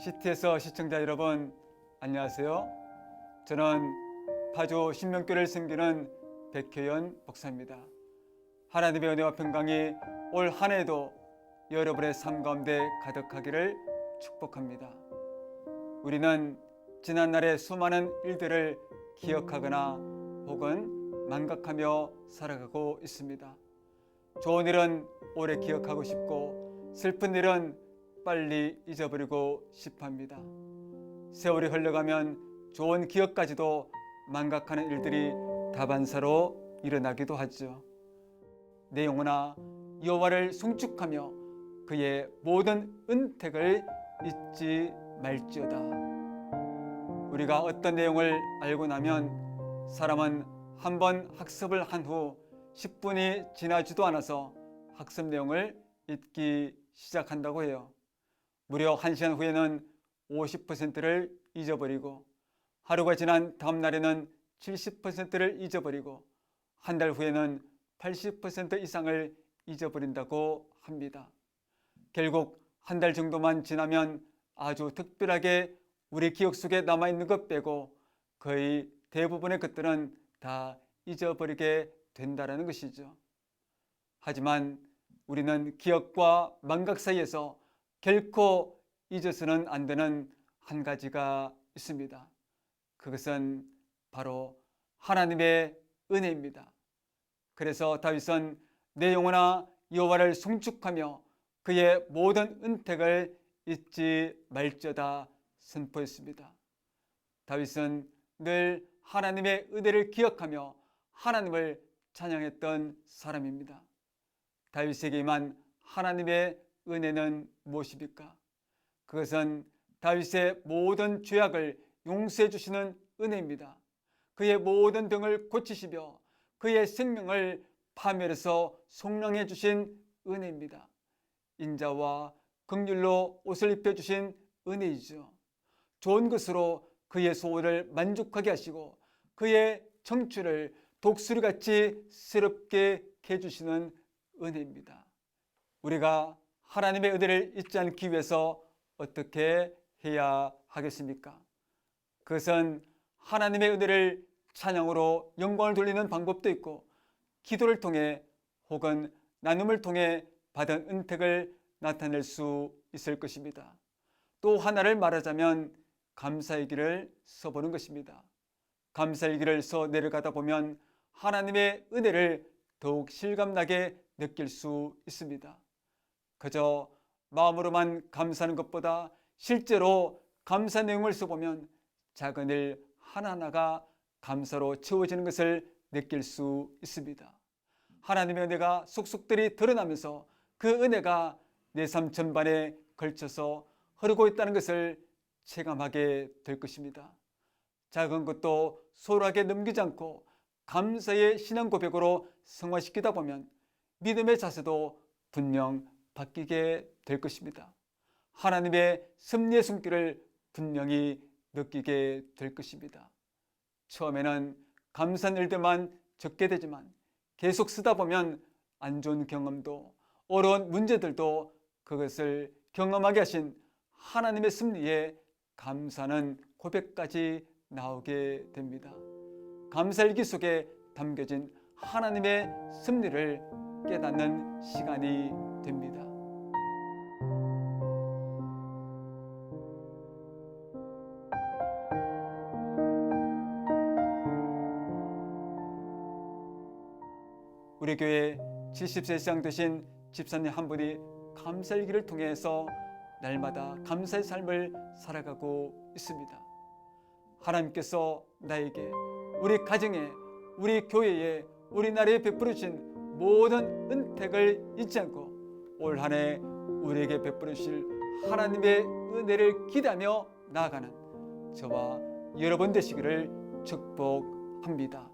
시티에서 시청자 여러분 안녕하세요. 저는 파주 신명교를 섬기는 백효연 목사입니다. 하나님의 은혜와 평강이 올 한 해도 여러분의 삶 가운데 가득하기를 축복합니다. 우리는 지난날의 수많은 일들을 기억하거나 혹은 망각하며 살아가고 있습니다. 좋은 일은 오래 기억하고 싶고 슬픈 일은 빨리 잊어버리고 싶어 합니다. 세월이 흘러가면 좋은 기억까지도 망각하는 일들이 다반사로 일어나기도 하죠. 내 영혼아 여호와를 송축하며 그의 모든 은택을 잊지 말지어다. 우리가 어떤 내용을 알고 나면 사람은 한 번 학습을 한 후 10분이 지나지도 않아서 학습 내용을 잊기 시작한다고 해요. 무려 1시간 후에는 50%를 잊어버리고 하루가 지난 다음 날에는 70%를 잊어버리고 한 달 후에는 80% 이상을 잊어버린다고 합니다. 결국 한 달 정도만 지나면 아주 특별하게 우리 기억 속에 남아있는 것 빼고 거의 대부분의 것들은 다 잊어버리게 된다는 것이죠. 하지만 우리는 기억과 망각 사이에서 결코 잊어서는 안 되는 한 가지가 있습니다. 그것은 바로 하나님의 은혜입니다. 그래서 다윗은 내 영혼아 여호와를 송축하며 그의 모든 은택을 잊지 말지어다 선포했습니다. 다윗은 늘 하나님의 은혜를 기억하며 하나님을 찬양했던 사람입니다. 다윗에게 임한 하나님의 은혜는 무엇입니까? 그것은 다윗의 모든 죄악을 용서해 주시는 은혜입니다. 그의 모든 등을 고치시며 그의 생명을 파멸해서 속량해 주신 은혜입니다. 인자와 긍휼로 옷을 입혀 주신 은혜이죠. 좋은 것으로 그의 소원을 만족하게 하시고 그의 청취를 독수리같이 새롭게 해주시는 은혜입니다. 우리가 하나님의 은혜를 잊지 않기 위해서 어떻게 해야 하겠습니까? 그것은 하나님의 은혜를 찬양으로 영광을 돌리는 방법도 있고 기도를 통해 혹은 나눔을 통해 받은 은택을 나타낼 수 있을 것입니다. 또 하나를 말하자면 감사일기를 써보는 것입니다. 감사일기를 써 내려가다 보면 하나님의 은혜를 더욱 실감나게 느낄 수 있습니다. 그저 마음으로만 감사하는 것보다 실제로 감사 내용을 써보면 작은 일 하나하나가 감사로 채워지는 것을 느낄 수 있습니다. 하나님의 은혜가 속속들이 드러나면서 그 은혜가 내 삶 전반에 걸쳐서 흐르고 있다는 것을 체감하게 될 것입니다. 작은 것도 소홀하게 넘기지 않고 감사의 신앙 고백으로 성화시키다 보면 믿음의 자세도 분명 바뀌게 될 것입니다. 하나님의 섭리의 손길을 분명히 느끼게 될 것입니다. 처음에는 감사한 일들만 적게 되지만 계속 쓰다 보면 안 좋은 경험도 어려운 문제들도 그것을 경험하게 하신 하나님의 섭리에 감사는 고백까지 나오게 됩니다. 감사일기 속에 담겨진 하나님의 섭리를 깨닫는 시간이 됩니다. 우리 교회 70세 이상 되신 집사님 한 분이 감사일기를 통해서 날마다 감사의 삶을 살아가고 있습니다. 하나님께서 나에게 우리 가정에 우리 교회에 우리나라에 베풀어 주신 모든 은택을 잊지 않고 올 한 해 우리에게 베풀어 주실 하나님의 은혜를 기대하며 나아가는 저와 여러분 되시기를 축복합니다.